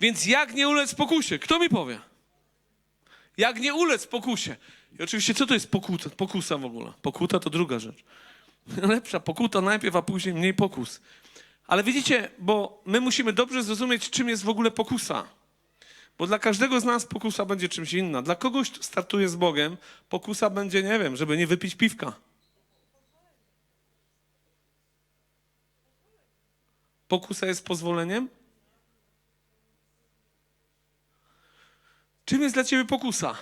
Więc jak nie ulec pokusie? Kto mi powie? Jak nie ulec pokusie? I oczywiście, co to jest pokuta, pokusa w ogóle? Pokuta to druga rzecz. Lepsza pokuta najpierw, a później mniej pokus. Ale widzicie, bo my musimy dobrze zrozumieć, czym jest w ogóle pokusa. Bo dla każdego z nas pokusa będzie czymś inna. Dla kogoś, kto startuje z Bogiem, pokusa będzie, nie wiem, żeby nie wypić piwka. Pokusa jest pozwoleniem? Czym jest dla ciebie pokusa?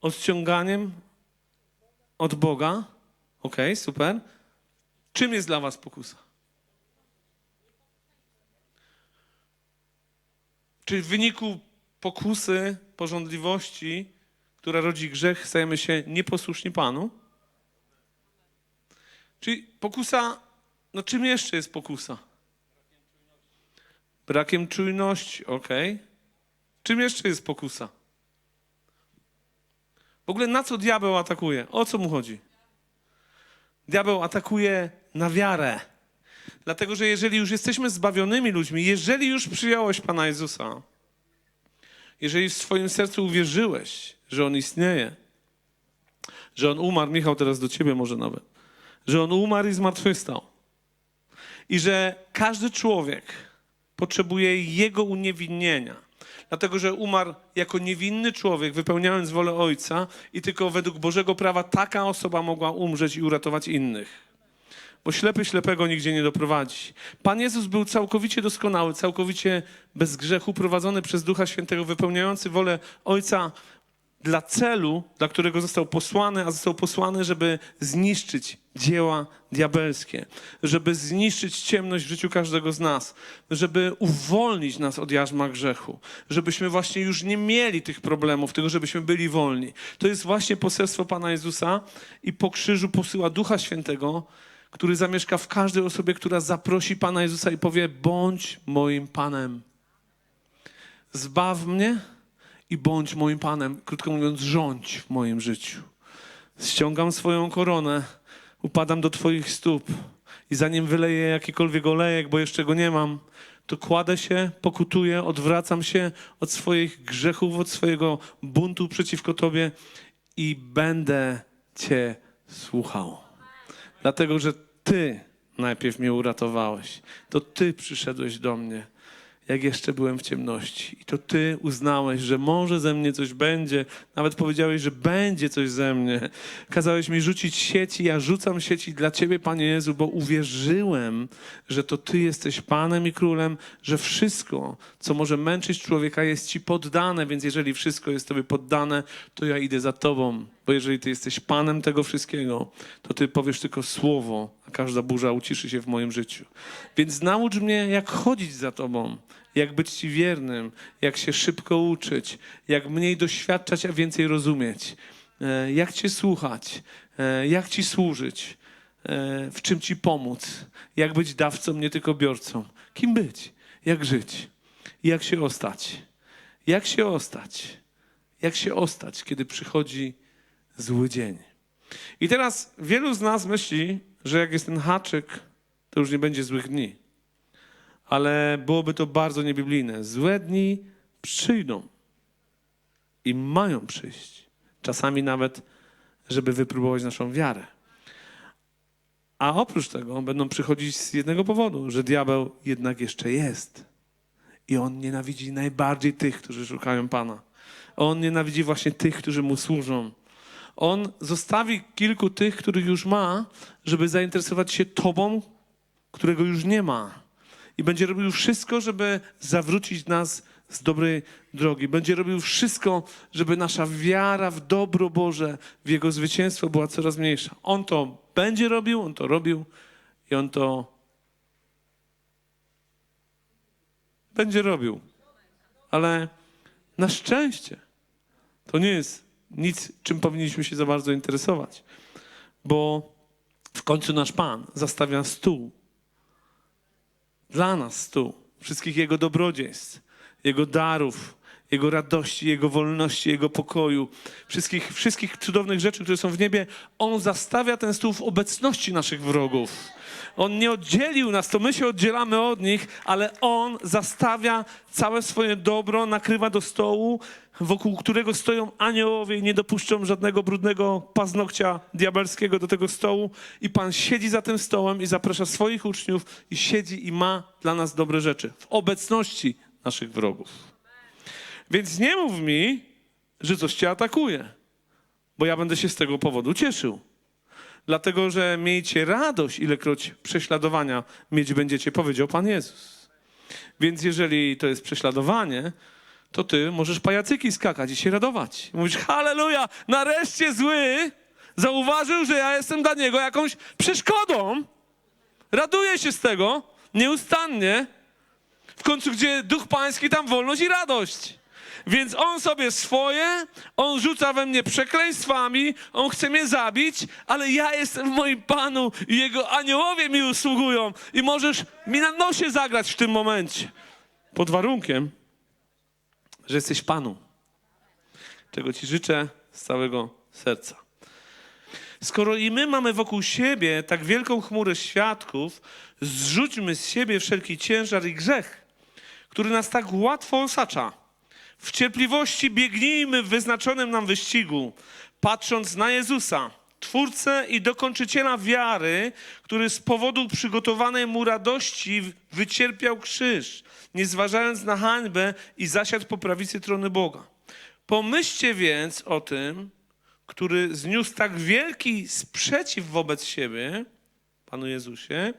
Odciąganiem od Boga? Okej, super. Czym jest dla was pokusa? Czy w wyniku pokusy, porządliwości, która rodzi grzech, stajemy się nieposłuszni Panu? Czyli pokusa, no czym jeszcze jest pokusa? Brakiem czujności, okej. Czym jeszcze jest pokusa? W ogóle na co diabeł atakuje? O co mu chodzi? Diabeł atakuje na wiarę. Dlatego, że jeżeli już jesteśmy zbawionymi ludźmi, jeżeli już przyjąłeś Pana Jezusa, jeżeli w swoim sercu uwierzyłeś, że On istnieje, że On umarł, Michał, teraz do Ciebie może nawet, że On umarł i zmartwychwstał i że każdy człowiek potrzebuje Jego uniewinnienia, dlatego, że umarł jako niewinny człowiek, wypełniając wolę Ojca i tylko według Bożego prawa taka osoba mogła umrzeć i uratować innych bo ślepy ślepego nigdzie nie doprowadzi. Pan Jezus był całkowicie doskonały, całkowicie bez grzechu, prowadzony przez Ducha Świętego, wypełniający wolę Ojca dla celu, dla którego został posłany, a został posłany, żeby zniszczyć dzieła diabelskie, żeby zniszczyć ciemność w życiu każdego z nas, żeby uwolnić nas od jarzma grzechu, żebyśmy właśnie już nie mieli tych problemów, tylko żebyśmy byli wolni. To jest właśnie poselstwo Pana Jezusa i po krzyżu posyła Ducha Świętego, który zamieszka w każdej osobie, która zaprosi Pana Jezusa i powie: Bądź moim Panem. Zbaw mnie i bądź moim Panem. Krótko mówiąc, rządź w moim życiu. Ściągam swoją koronę, upadam do Twoich stóp i zanim wyleję jakikolwiek olejek, bo jeszcze go nie mam, to kładę się, pokutuję, odwracam się od swoich grzechów, od swojego buntu przeciwko Tobie i będę Cię słuchał. Dlatego, że Ty najpierw mnie uratowałeś. To Ty przyszedłeś do mnie, jak jeszcze byłem w ciemności. I to Ty uznałeś, że może ze mnie coś będzie. Nawet powiedziałeś, że będzie coś ze mnie. Kazałeś mi rzucić sieci. Ja rzucam sieci dla Ciebie, Panie Jezu, bo uwierzyłem, że to Ty jesteś Panem i Królem, że wszystko, co może męczyć człowieka, jest Ci poddane. Więc jeżeli wszystko jest Tobie poddane, to ja idę za Tobą. Bo jeżeli Ty jesteś Panem tego wszystkiego, to Ty powiesz tylko słowo, a każda burza uciszy się w moim życiu. Więc naucz mnie, jak chodzić za Tobą, jak być Ci wiernym, jak się szybko uczyć, jak mniej doświadczać, a więcej rozumieć, e, jak Cię słuchać, e, jak Ci służyć, e, w czym Ci pomóc, jak być dawcą, nie tylko biorcą, kim być, jak żyć, jak się ostać, jak się ostać, jak się ostać, kiedy przychodzi zły dzień. I teraz wielu z nas myśli, że jak jest ten haczyk, to już nie będzie złych dni. Ale byłoby to bardzo niebiblijne. Złe dni przyjdą i mają przyjść. Czasami nawet, żeby wypróbować naszą wiarę. A oprócz tego będą przychodzić z jednego powodu, że diabeł jednak jeszcze jest. I on nienawidzi najbardziej tych, którzy szukają Pana. On nienawidzi właśnie tych, którzy mu służą. On zostawi kilku tych, których już ma, żeby zainteresować się Tobą, którego już nie ma. I będzie robił wszystko, żeby zawrócić nas z dobrej drogi. Będzie robił wszystko, żeby nasza wiara w dobro Boże, w Jego zwycięstwo była coraz mniejsza. On to będzie robił, on to robił i on to będzie robił. Ale na szczęście to nie jest nic, czym powinniśmy się za bardzo interesować, bo w końcu nasz Pan zastawia stół dla nas stół, wszystkich Jego dobrodziejstw, Jego darów, Jego radości, Jego wolności, Jego pokoju, wszystkich, wszystkich cudownych rzeczy, które są w niebie. On zastawia ten stół w obecności naszych wrogów. On nie oddzielił nas, to my się oddzielamy od nich, ale On zastawia całe swoje dobro, nakrywa do stołu, wokół którego stoją aniołowie i nie dopuszczą żadnego brudnego paznokcia diabelskiego do tego stołu. I Pan siedzi za tym stołem i zaprasza swoich uczniów i siedzi i ma dla nas dobre rzeczy w obecności naszych wrogów. Więc nie mów mi, że coś cię atakuje, bo ja będę się z tego powodu cieszył. Dlatego, że miejcie radość, ilekroć prześladowania mieć będziecie, powiedział Pan Jezus. Więc jeżeli to jest prześladowanie, to ty możesz pajacyki skakać i się radować. Mówisz, halleluja, nareszcie zły zauważył, że ja jestem dla niego jakąś przeszkodą. Raduję się z tego nieustannie. W końcu, gdzie duch pański, tam wolność i radość. Więc on sobie swoje, on rzuca we mnie przekleństwami, on chce mnie zabić, ale ja jestem w moim Panu i jego aniołowie mi usługują i możesz mi na nosie zagrać w tym momencie. Pod warunkiem, że jesteś Panu. Czego Ci życzę z całego serca. Skoro i my mamy wokół siebie tak wielką chmurę świadków, zrzućmy z siebie wszelki ciężar i grzech, który nas tak łatwo osacza. W cierpliwości biegnijmy w wyznaczonym nam wyścigu, patrząc na Jezusa, Twórcę i dokończyciela wiary, który z powodu przygotowanej mu radości wycierpiał krzyż, nie zważając na hańbę i zasiadł po prawicy trony Boga. Pomyślcie więc o tym, który zniósł tak wielki sprzeciw wobec siebie, Panu Jezusie,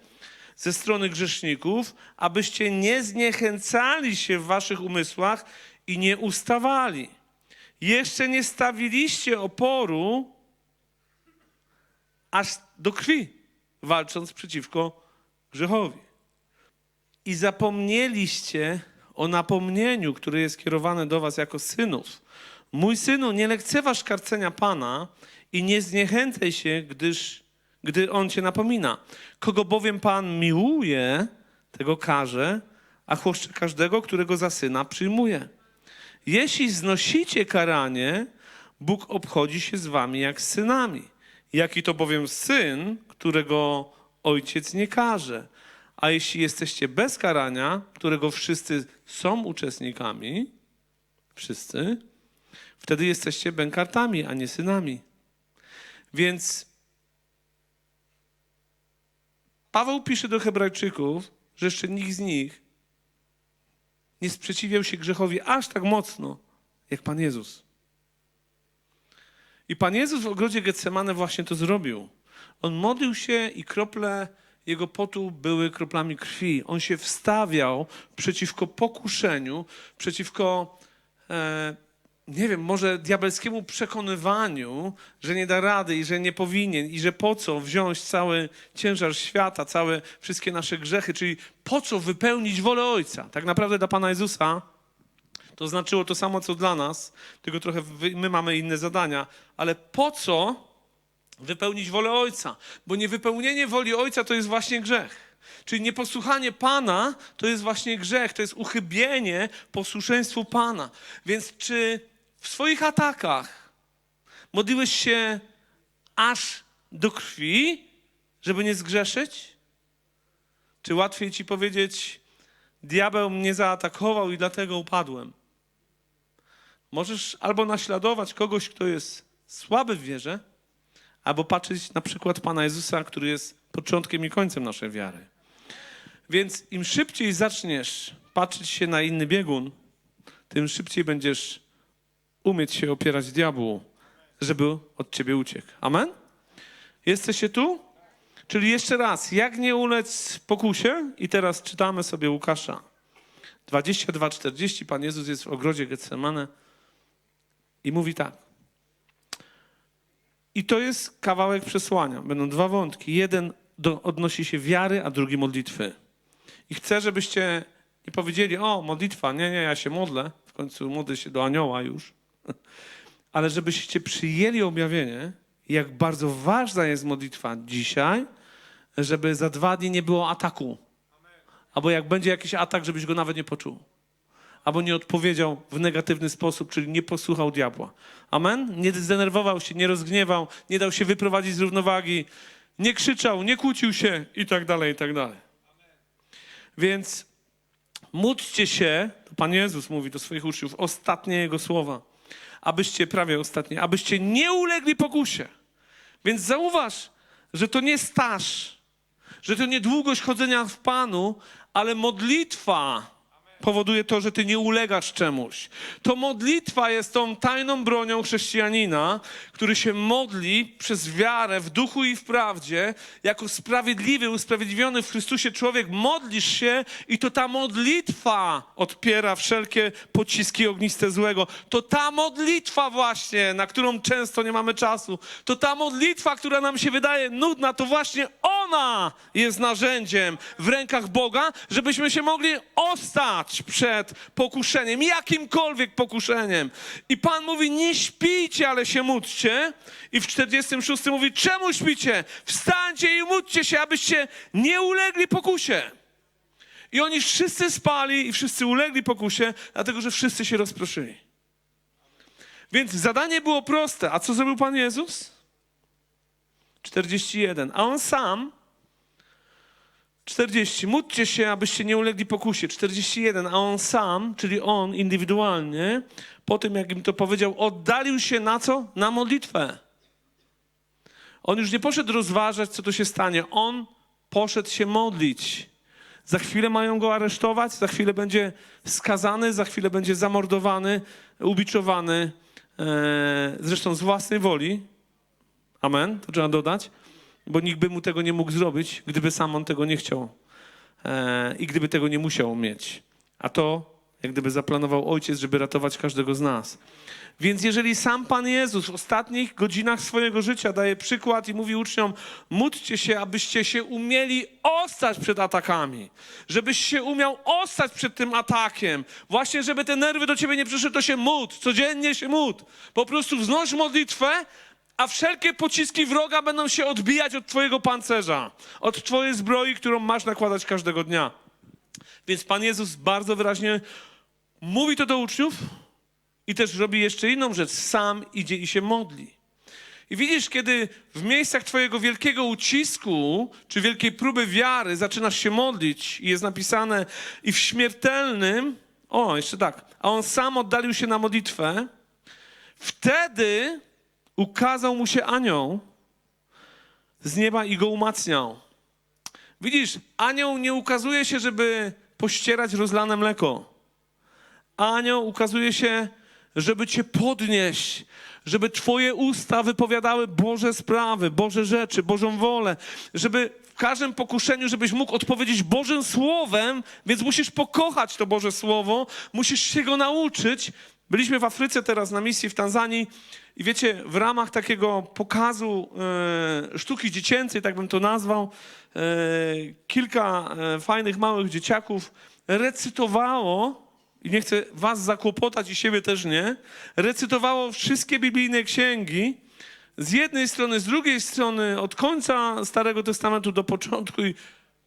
ze strony grzeszników, abyście nie zniechęcali się w waszych umysłach i nie ustawali. Jeszcze nie stawiliście oporu aż do krwi, walcząc przeciwko grzechowi. I zapomnieliście o napomnieniu, które jest kierowane do was jako synów. Mój synu, nie lekceważ karcenia Pana i nie zniechęcaj się, gdyż, gdy On cię napomina. Kogo bowiem Pan miłuje, tego karze, a chłoszcze każdego, którego za syna przyjmuje. Jeśli znosicie karanie, Bóg obchodzi się z wami jak z synami. Jaki to bowiem syn, którego ojciec nie karze. A jeśli jesteście bez karania, którego wszyscy są uczestnikami, wszyscy, wtedy jesteście bękartami, a nie synami. Więc Paweł pisze do Hebrajczyków, że jeszcze nikt z nich nie sprzeciwiał się grzechowi aż tak mocno, jak Pan Jezus. I Pan Jezus w ogrodzie Getsemane właśnie to zrobił. On modlił się i krople jego potu były kroplami krwi. On się wstawiał przeciwko pokuszeniu, przeciwko, e, nie wiem, może diabelskiemu przekonywaniu, że nie da rady i że nie powinien i że po co wziąć cały ciężar świata, całe wszystkie nasze grzechy, czyli po co wypełnić wolę Ojca. Tak naprawdę dla Pana Jezusa to znaczyło to samo, co dla nas, tylko trochę my mamy inne zadania, ale po co wypełnić wolę Ojca? Bo niewypełnienie woli Ojca to jest właśnie grzech. Czyli nieposłuchanie Pana to jest właśnie grzech, to jest uchybienie posłuszeństwu Pana. Więc czy w swoich atakach modliłeś się aż do krwi, żeby nie zgrzeszyć? Czy łatwiej ci powiedzieć, diabeł mnie zaatakował i dlatego upadłem? Możesz albo naśladować kogoś, kto jest słaby w wierze, albo patrzeć na przykład Pana Jezusa, który jest początkiem i końcem naszej wiary. Więc im szybciej zaczniesz patrzeć się na inny biegun, tym szybciej będziesz umieć się opierać diabłu, żeby od ciebie uciekł. Amen? Jesteście tu? Czyli jeszcze raz, jak nie ulec pokusie? I teraz czytamy sobie Łukasza 22:40. Pan Jezus jest w ogrodzie Getsemane i mówi tak. I to jest kawałek przesłania. Będą dwa wątki. Jeden do, odnosi się wiary, a drugi modlitwy. I chcę, żebyście nie powiedzieli, o, modlitwa, nie, nie, ja się modlę, w końcu modlę się do anioła już. Ale żebyście przyjęli objawienie, jak bardzo ważna jest modlitwa dzisiaj, żeby za dwa dni nie było ataku. Albo jak będzie jakiś atak, żebyś go nawet nie poczuł. Albo nie odpowiedział w negatywny sposób, czyli nie posłuchał diabła. Amen? Nie zdenerwował się, nie rozgniewał, nie dał się wyprowadzić z równowagi. nie krzyczał, nie kłócił się i tak dalej, i tak dalej. Więc módlcie się, Pan Jezus mówi do swoich uczniów, ostatnie Jego słowa, abyście, prawie ostatnie, abyście nie ulegli pokusie. Więc zauważ, że to nie staż, że to nie długość chodzenia w Panu, ale modlitwa powoduje to, że ty nie ulegasz czemuś. To modlitwa jest tą tajną bronią chrześcijanina, który się modli przez wiarę w duchu i w prawdzie, jako sprawiedliwy, usprawiedliwiony w Chrystusie człowiek, modlisz się i to ta modlitwa odpiera wszelkie pociski ogniste złego. To ta modlitwa właśnie, na którą często nie mamy czasu, to ta modlitwa, która nam się wydaje nudna, to właśnie ona jest narzędziem w rękach Boga, żebyśmy się mogli ostać przed pokuszeniem, jakimkolwiek pokuszeniem. I Pan mówi, nie śpijcie, ale się módlcie. I w 46 mówi, czemu śpicie? Wstańcie i módlcie się, abyście nie ulegli pokusie. I oni wszyscy spali i wszyscy ulegli pokusie, dlatego że wszyscy się rozproszyli. Więc zadanie było proste. A co zrobił Pan Jezus? 41. A on sam 40. Módlcie się, abyście nie ulegli pokusie. 41. A on sam, czyli on indywidualnie, po tym jak im to powiedział, oddalił się na co? Na modlitwę. On już nie poszedł rozważać, co to się stanie. On poszedł się modlić. Za chwilę mają go aresztować, za chwilę będzie skazany, za chwilę będzie zamordowany, ubiczowany, e, zresztą z własnej woli. Amen, to trzeba dodać, bo nikt by mu tego nie mógł zrobić, gdyby sam on tego nie chciał e, i gdyby tego nie musiał mieć. A to, jak gdyby zaplanował ojciec, żeby ratować każdego z nas. Więc jeżeli sam Pan Jezus w ostatnich godzinach swojego życia daje przykład i mówi uczniom, módlcie się, abyście się umieli ostać przed atakami, żebyś się umiał ostać przed tym atakiem, właśnie żeby te nerwy do ciebie nie przyszły, to się módl, codziennie się módl. Po prostu wznoś modlitwę, a wszelkie pociski wroga będą się odbijać od twojego pancerza, od twojej zbroi, którą masz nakładać każdego dnia. Więc Pan Jezus bardzo wyraźnie mówi to do uczniów i też robi jeszcze inną rzecz. Sam idzie i się modli. I widzisz, kiedy w miejscach Twojego wielkiego ucisku, czy wielkiej próby wiary zaczynasz się modlić i jest napisane i w śmiertelnym, o, jeszcze tak, a on sam oddalił się na modlitwę, wtedy ukazał mu się anioł z nieba i go umacniał. Widzisz, anioł nie ukazuje się, żeby pościerać rozlane mleko. Anioł ukazuje się, żeby cię podnieść, żeby twoje usta wypowiadały Boże sprawy, Boże rzeczy, Bożą wolę, żeby w każdym pokuszeniu, żebyś mógł odpowiedzieć Bożym Słowem, więc musisz pokochać to Boże Słowo, musisz się go nauczyć. Byliśmy w Afryce teraz na misji w Tanzanii i wiecie, w ramach takiego pokazu e, sztuki dziecięcej, tak bym to nazwał, e, kilka e, fajnych małych dzieciaków recytowało i nie chcę was zakłopotać i siebie też nie, recytowało wszystkie biblijne księgi z jednej strony, z drugiej strony, od końca Starego Testamentu do początku i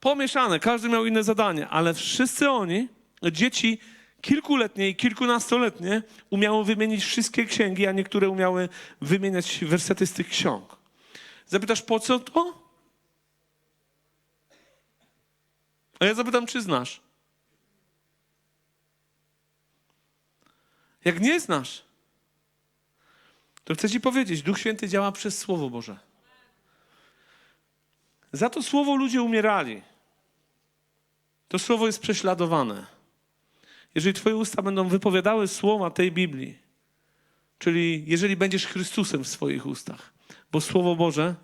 pomieszane, każdy miał inne zadanie, ale wszyscy oni, dzieci kilkuletnie i kilkunastoletnie, umiały wymienić wszystkie księgi, a niektóre umiały wymieniać wersety z tych ksiąg. Zapytasz, po co to? A ja zapytam, czy znasz? Jak nie znasz, to chcę ci powiedzieć, Duch Święty działa przez Słowo Boże. Za to Słowo ludzie umierali. To Słowo jest prześladowane. Jeżeli twoje usta będą wypowiadały słowa tej Biblii, czyli jeżeli będziesz Chrystusem w swoich ustach, bo Słowo Boże,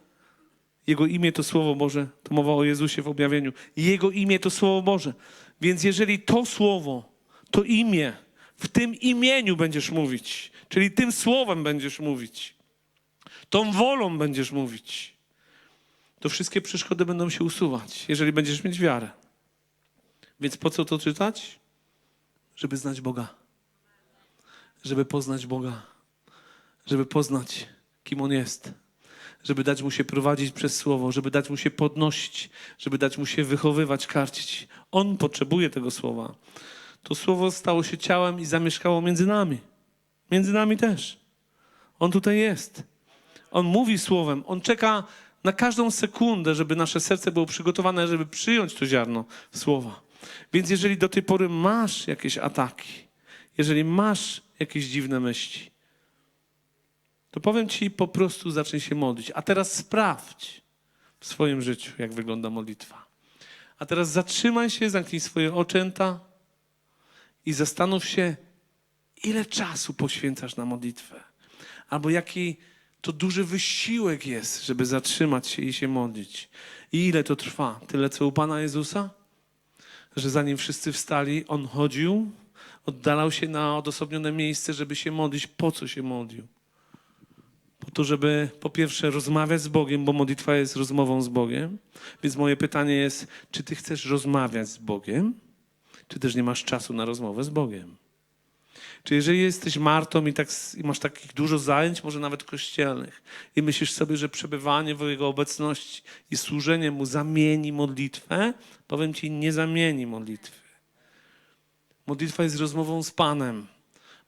Jego imię to Słowo Boże, to mowa o Jezusie w objawieniu. Jego imię to Słowo Boże. Więc jeżeli to Słowo, to imię, w tym imieniu będziesz mówić, czyli tym słowem będziesz mówić, tą wolą będziesz mówić, to wszystkie przeszkody będą się usuwać, jeżeli będziesz mieć wiarę. Więc po co to czytać? Żeby znać Boga. Żeby poznać Boga. Żeby poznać, kim On jest. Żeby dać Mu się prowadzić przez Słowo, żeby dać Mu się podnosić, żeby dać Mu się wychowywać, karcić. On potrzebuje tego Słowa to słowo stało się ciałem i zamieszkało między nami. Między nami też. On tutaj jest. On mówi słowem, on czeka na każdą sekundę, żeby nasze serce było przygotowane, żeby przyjąć to ziarno słowa. Więc jeżeli do tej pory masz jakieś ataki, jeżeli masz jakieś dziwne myśli, to powiem ci po prostu zacznij się modlić. A teraz sprawdź w swoim życiu, jak wygląda modlitwa. A teraz zatrzymaj się, zamknij swoje oczęta i zastanów się, ile czasu poświęcasz na modlitwę. Albo jaki to duży wysiłek jest, żeby zatrzymać się i się modlić. I ile to trwa? Tyle, co u Pana Jezusa? Że zanim wszyscy wstali, On chodził, oddalał się na odosobnione miejsce, żeby się modlić. Po co się modlił? Po to, żeby po pierwsze rozmawiać z Bogiem, bo modlitwa jest rozmową z Bogiem. Więc moje pytanie jest, czy ty chcesz rozmawiać z Bogiem, czy też nie masz czasu na rozmowę z Bogiem? Czy jeżeli jesteś Martą i, tak, i masz takich dużo zajęć, może nawet kościelnych, i myślisz sobie, że przebywanie w Jego obecności i służenie Mu zamieni modlitwę, powiem Ci, nie zamieni modlitwy. Modlitwa jest rozmową z Panem.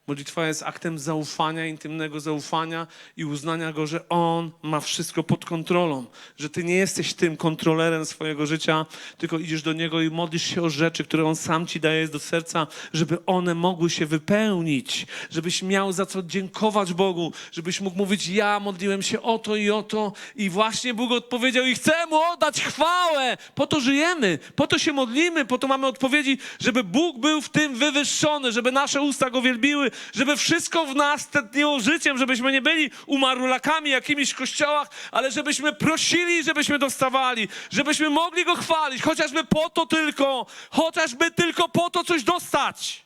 Modlitwa jest aktem zaufania, intymnego zaufania i uznania Go, że On ma wszystko pod kontrolą, że Ty nie jesteś tym kontrolerem swojego życia, tylko idziesz do Niego i modlisz się o rzeczy, które On sam Ci daje do serca, żeby one mogły się wypełnić, żebyś miał za co dziękować Bogu, żebyś mógł mówić, ja modliłem się o to i o to i właśnie Bóg odpowiedział i chcę Mu oddać chwałę. Po to żyjemy, po to się modlimy, po to mamy odpowiedzi, żeby Bóg był w tym wywyższony, żeby nasze usta Go wielbiły, żeby wszystko w nas tętniło życiem, żebyśmy nie byli umarłakami jakimiś w kościołach, ale żebyśmy prosili, żebyśmy dostawali, żebyśmy mogli Go chwalić, chociażby po to tylko, chociażby tylko po to coś dostać.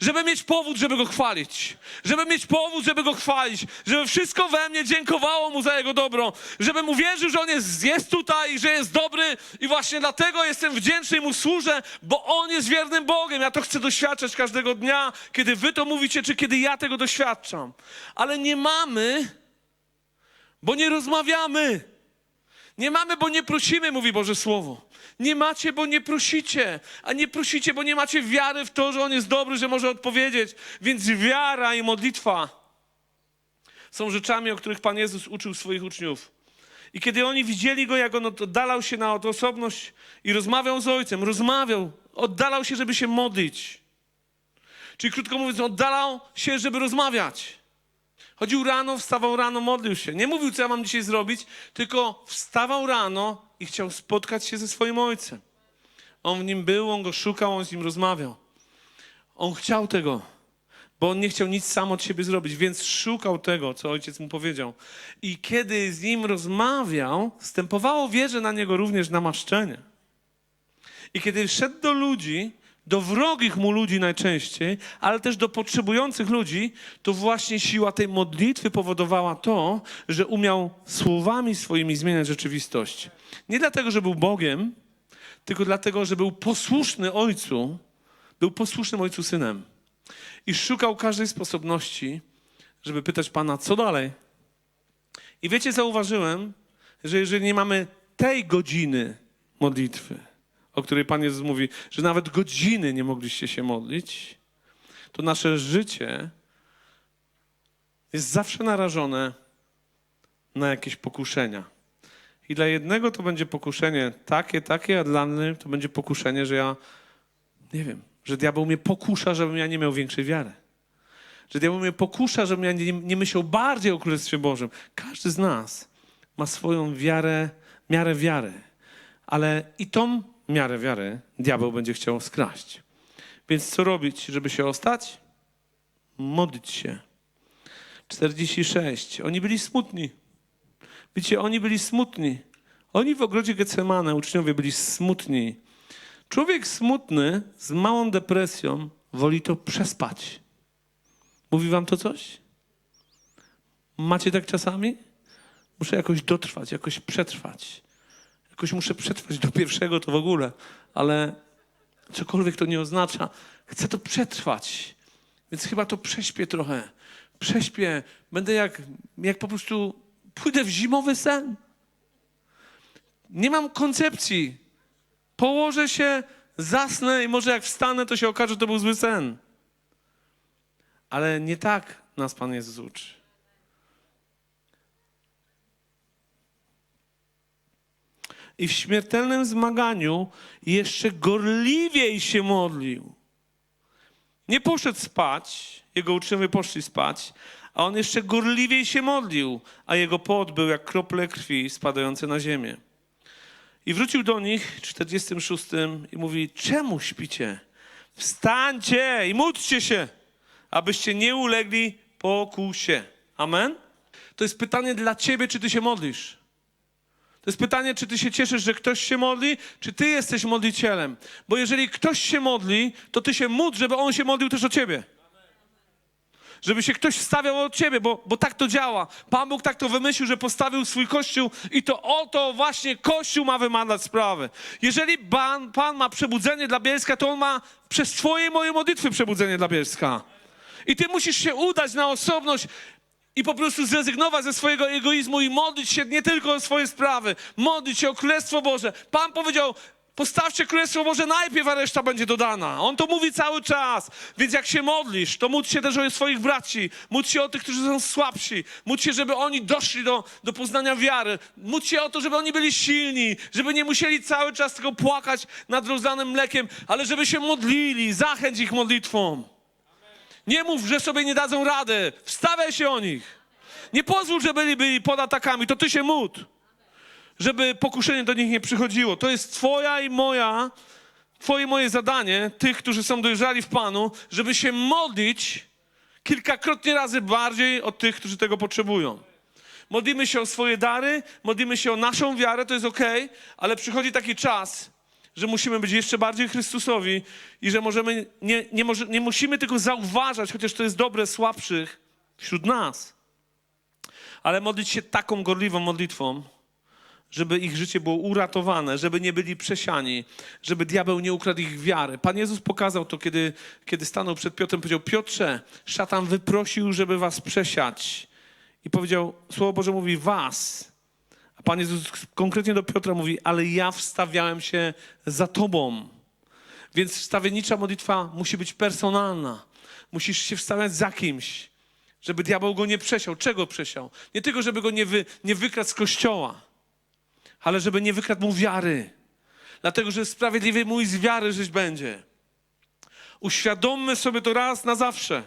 Żeby mieć powód, żeby Go chwalić. Żeby mieć powód, żeby Go chwalić. Żeby wszystko we mnie dziękowało Mu za Jego dobro. Żebym uwierzył, że On jest, jest tutaj i że jest dobry i właśnie dlatego jestem wdzięczny i Mu służę, bo On jest wiernym Bogiem. Ja to chcę doświadczać każdego dnia, kiedy Wy to mówicie, czy kiedy ja tego doświadczam. Ale nie mamy, bo nie rozmawiamy. Nie mamy, bo nie prosimy, mówi Boże Słowo. Nie macie, bo nie prosicie. A nie prosicie, bo nie macie wiary w to, że On jest dobry, że może odpowiedzieć. Więc wiara i modlitwa są rzeczami, o których Pan Jezus uczył swoich uczniów. I kiedy oni widzieli Go, jak On oddalał się na odosobność i rozmawiał z Ojcem, rozmawiał, oddalał się, żeby się modlić. Czyli krótko mówiąc, oddalał się, żeby rozmawiać. Chodził rano, wstawał rano, modlił się. Nie mówił, co ja mam dzisiaj zrobić, tylko wstawał rano i chciał spotkać się ze swoim ojcem. On w nim był, on go szukał, on z nim rozmawiał. On chciał tego, bo on nie chciał nic sam od siebie zrobić, więc szukał tego, co ojciec mu powiedział. I kiedy z nim rozmawiał, stępowało wierze na niego również namaszczenie. I kiedy szedł do ludzi, do wrogich mu ludzi najczęściej, ale też do potrzebujących ludzi, to właśnie siła tej modlitwy powodowała to, że umiał słowami swoimi zmieniać rzeczywistość. Nie dlatego, że był Bogiem, tylko dlatego, że był posłuszny Ojcu, był posłusznym Ojcu Synem. I szukał każdej sposobności, żeby pytać Pana, co dalej. I wiecie, zauważyłem, że jeżeli nie mamy tej godziny modlitwy, o której Pan Jezus mówi, że nawet godziny nie mogliście się modlić, to nasze życie jest zawsze narażone na jakieś pokuszenia. I dla jednego to będzie pokuszenie takie, takie, a dla innego to będzie pokuszenie, że ja nie wiem, że diabeł mnie pokusza, żebym ja nie miał większej wiary. Że diabeł mnie pokusza, żebym ja nie, nie myślał bardziej o Królestwie Bożym. Każdy z nas ma swoją wiarę, miarę wiary. Ale i tą miarę wiary diabeł będzie chciał skraść. Więc co robić, żeby się ostać? Modlić się. 46. Oni byli smutni. Wiecie, oni byli smutni. Oni w ogrodzie Getsemane, uczniowie, byli smutni. Człowiek smutny z małą depresją woli to przespać. Mówi wam to coś? Macie tak czasami? Muszę jakoś dotrwać, jakoś przetrwać. Jakoś muszę przetrwać do pierwszego to w ogóle, ale cokolwiek to nie oznacza, chcę to przetrwać. Więc chyba to prześpię trochę. Prześpię. Będę jak, jak po prostu pójdę w zimowy sen. Nie mam koncepcji. Położę się, zasnę i może jak wstanę, to się okaże, że to był zły sen. Ale nie tak nas Pan Jezus uczy. I w śmiertelnym zmaganiu jeszcze gorliwiej się modlił. Nie poszedł spać, jego uczniowie poszli spać, a on jeszcze gorliwiej się modlił, a jego pot był jak krople krwi spadające na ziemię. I wrócił do nich, 46, i mówi: Czemu śpicie? Wstańcie i módlcie się, abyście nie ulegli pokusie. Amen? To jest pytanie dla ciebie, czy ty się modlisz. To jest pytanie, czy ty się cieszysz, że ktoś się modli, czy ty jesteś modlicielem. Bo jeżeli ktoś się modli, to ty się módl, żeby on się modlił też o ciebie. Żeby się ktoś stawiał od ciebie, bo, bo tak to działa. Pan Bóg tak to wymyślił, że postawił swój kościół i to oto właśnie kościół ma wymadać sprawy. Jeżeli Pan, Pan ma przebudzenie dla Bielska, to On ma przez twoje moje modlitwy przebudzenie dla Bielska. I ty musisz się udać na osobność i po prostu zrezygnować ze swojego egoizmu i modlić się nie tylko o swoje sprawy, modlić się o Królestwo Boże. Pan powiedział, postawcie Królestwo Boże najpierw, a reszta będzie dodana. On to mówi cały czas. Więc jak się modlisz, to módl się też o swoich braci, módl się o tych, którzy są słabsi, módl się, żeby oni doszli do, do poznania wiary, módl się o to, żeby oni byli silni, żeby nie musieli cały czas tylko płakać nad rozlanym mlekiem, ale żeby się modlili, zachęć ich modlitwą. Nie mów, że sobie nie dadzą rady. Wstawiaj się o nich. Nie pozwól, że byli, byli pod atakami. To ty się módl. Żeby pokuszenie do nich nie przychodziło. To jest twoja i moja, twoje i moje zadanie, tych, którzy są dojrzali w Panu, żeby się modlić kilkakrotnie razy bardziej od tych, którzy tego potrzebują. Modlimy się o swoje dary, modlimy się o naszą wiarę, to jest ok, ale przychodzi taki czas, że musimy być jeszcze bardziej Chrystusowi i że możemy, nie, nie, może, nie musimy tylko zauważać, chociaż to jest dobre, słabszych wśród nas, ale modlić się taką gorliwą modlitwą, żeby ich życie było uratowane, żeby nie byli przesiani, żeby diabeł nie ukradł ich wiary. Pan Jezus pokazał to, kiedy, kiedy stanął przed Piotrem, powiedział, Piotrze, szatan wyprosił, żeby was przesiać. I powiedział, Słowo Boże mówi, was, a Pan Jezus konkretnie do Piotra mówi, ale ja wstawiałem się za tobą. Więc wstawiennicza modlitwa musi być personalna. Musisz się wstawiać za kimś, żeby diabeł go nie przesiał. Czego przesiał? Nie tylko, żeby go nie, wy, nie wykradł z kościoła, ale żeby nie wykradł mu wiary. Dlatego, że sprawiedliwy mój z wiary żyć będzie. Uświadommy sobie to raz na zawsze.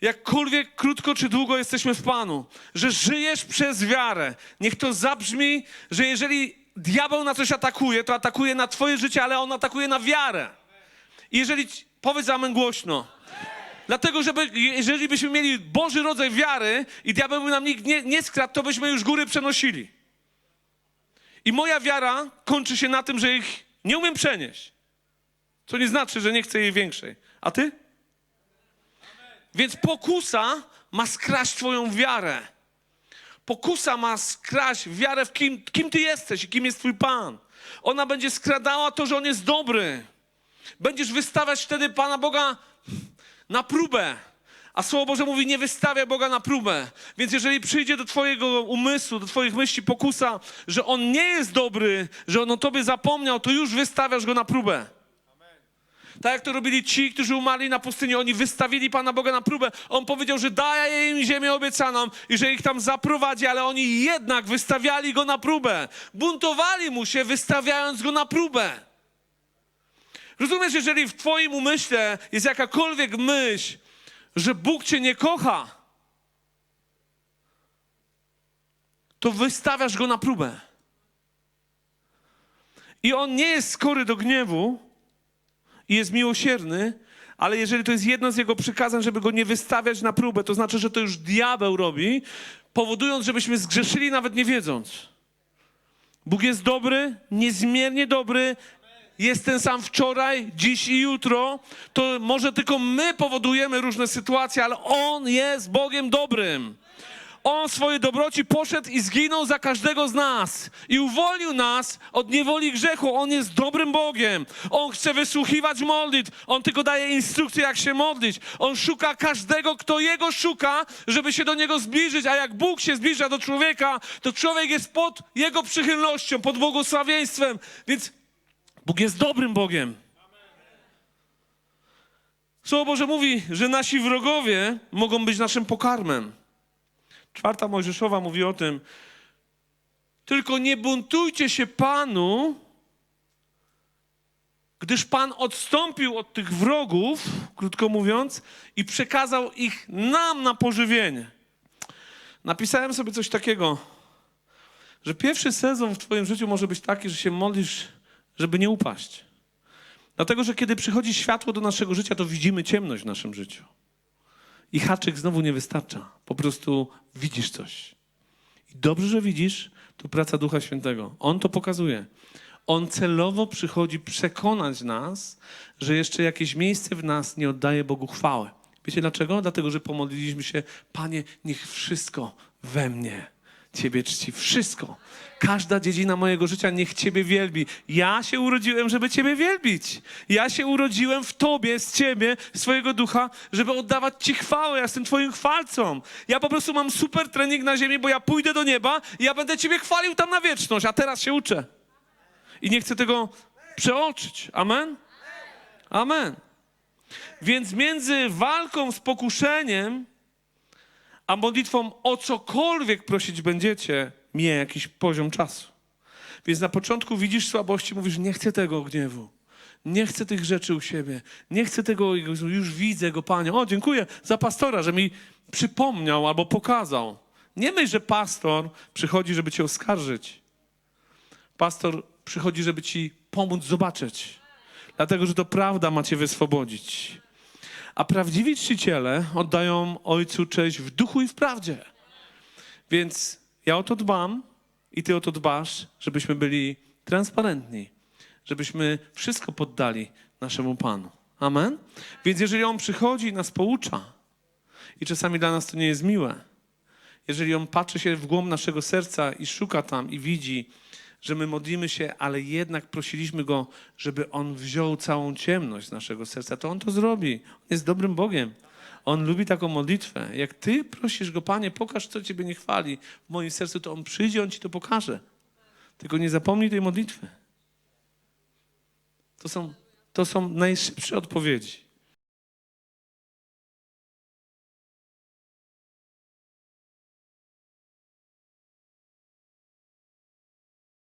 Jakkolwiek krótko czy długo jesteśmy w Panu, że żyjesz przez wiarę. Niech to zabrzmi, że jeżeli diabeł na coś atakuje, to atakuje na Twoje życie, ale on atakuje na wiarę. I jeżeli, powiedz amen głośno. Dlatego, żeby, jeżeli byśmy mieli Boży rodzaj wiary i diabeł by nam nikt nie, nie skradł, to byśmy już góry przenosili. I moja wiara kończy się na tym, że ich nie umiem przenieść. Co nie znaczy, że nie chcę jej większej. A ty? Więc pokusa ma skraść twoją wiarę. Pokusa ma skraść wiarę w kim, kim ty jesteś i kim jest twój Pan. Ona będzie skradała to, że On jest dobry. Będziesz wystawiać wtedy Pana Boga na próbę. A Słowo Boże mówi, nie wystawiaj Boga na próbę. Więc jeżeli przyjdzie do twojego umysłu, do twoich myśli pokusa, że On nie jest dobry, że On o tobie zapomniał, to już wystawiasz Go na próbę. Tak jak to robili ci, którzy umarli na pustyni, oni wystawili Pana Boga na próbę. On powiedział, że daje im ziemię obiecaną i że ich tam zaprowadzi, ale oni jednak wystawiali Go na próbę. Buntowali Mu się, wystawiając Go na próbę. Rozumiesz, jeżeli w twoim umyśle jest jakakolwiek myśl, że Bóg cię nie kocha, to wystawiasz Go na próbę. I On nie jest skory do gniewu, i jest miłosierny, ale jeżeli to jest jedno z jego przykazań, żeby go nie wystawiać na próbę, to znaczy, że to już diabeł robi, powodując, żebyśmy zgrzeszyli nawet nie wiedząc. Bóg jest dobry, niezmiernie dobry, jest ten sam wczoraj, dziś i jutro. To może tylko my powodujemy różne sytuacje, ale On jest Bogiem dobrym. On w swojej dobroci poszedł i zginął za każdego z nas i uwolnił nas od niewoli grzechu. On jest dobrym Bogiem. On chce wysłuchiwać modlitw. On tylko daje instrukcje, jak się modlić. On szuka każdego, kto Jego szuka, żeby się do Niego zbliżyć. A jak Bóg się zbliża do człowieka, to człowiek jest pod Jego przychylnością, pod błogosławieństwem. Więc Bóg jest dobrym Bogiem. Słowo Boże mówi, że nasi wrogowie mogą być naszym pokarmem. Czwarta Mojżeszowa mówi o tym, Tylko nie buntujcie się Panu, gdyż Pan odstąpił od tych wrogów, krótko mówiąc, i przekazał ich nam na pożywienie. Napisałem sobie coś takiego, że pierwszy sezon w Twoim życiu może być taki, że się modlisz, żeby nie upaść. Dlatego, że kiedy przychodzi światło do naszego życia, to widzimy ciemność w naszym życiu. I haczyk znowu nie wystarcza. Po prostu widzisz coś. I dobrze, że widzisz, to praca Ducha Świętego. On to pokazuje. On celowo przychodzi przekonać nas, że jeszcze jakieś miejsce w nas nie oddaje Bogu chwały. Wiecie dlaczego? Dlatego, że pomodliliśmy się, Panie, niech wszystko we mnie Ciebie czci. Wszystko. Każda dziedzina mojego życia niech Ciebie wielbi. Ja się urodziłem, żeby Ciebie wielbić. Ja się urodziłem w Tobie, z Ciebie, swojego ducha, żeby oddawać Ci chwałę. Ja jestem Twoim chwalcą. Ja po prostu mam super trening na ziemi, bo ja pójdę do nieba i ja będę Ciebie chwalił tam na wieczność, a teraz się uczę. I nie chcę tego przeoczyć. Amen? Amen. Więc między walką z pokuszeniem, a modlitwą o cokolwiek prosić będziecie, mija jakiś poziom czasu. Więc na początku widzisz słabości, mówisz, nie chcę tego gniewu. Nie chcę tych rzeczy u siebie. Nie chcę tego, już widzę go, Panie. O, dziękuję za pastora, że mi przypomniał albo pokazał. Nie myśl, że pastor przychodzi, żeby cię oskarżyć. Pastor przychodzi, żeby ci pomóc zobaczyć. Dlatego, że to prawda ma cię wyswobodzić. A prawdziwi czciciele oddają Ojcu cześć w duchu i w prawdzie. Więc ja o to dbam i ty o to dbasz, żebyśmy byli transparentni, żebyśmy wszystko poddali naszemu Panu. Amen? Więc jeżeli On przychodzi i nas poucza, i czasami dla nas to nie jest miłe, jeżeli On patrzy się w głąb naszego serca i szuka tam i widzi, że my modlimy się, ale jednak prosiliśmy Go, żeby On wziął całą ciemność naszego serca, to On to zrobi. On jest dobrym Bogiem. On lubi taką modlitwę. Jak Ty prosisz Go, Panie, pokaż, co Ciebie nie chwali w moim sercu, to On przyjdzie, On Ci to pokaże. Tylko nie zapomnij tej modlitwy. To są, to są najszybsze odpowiedzi.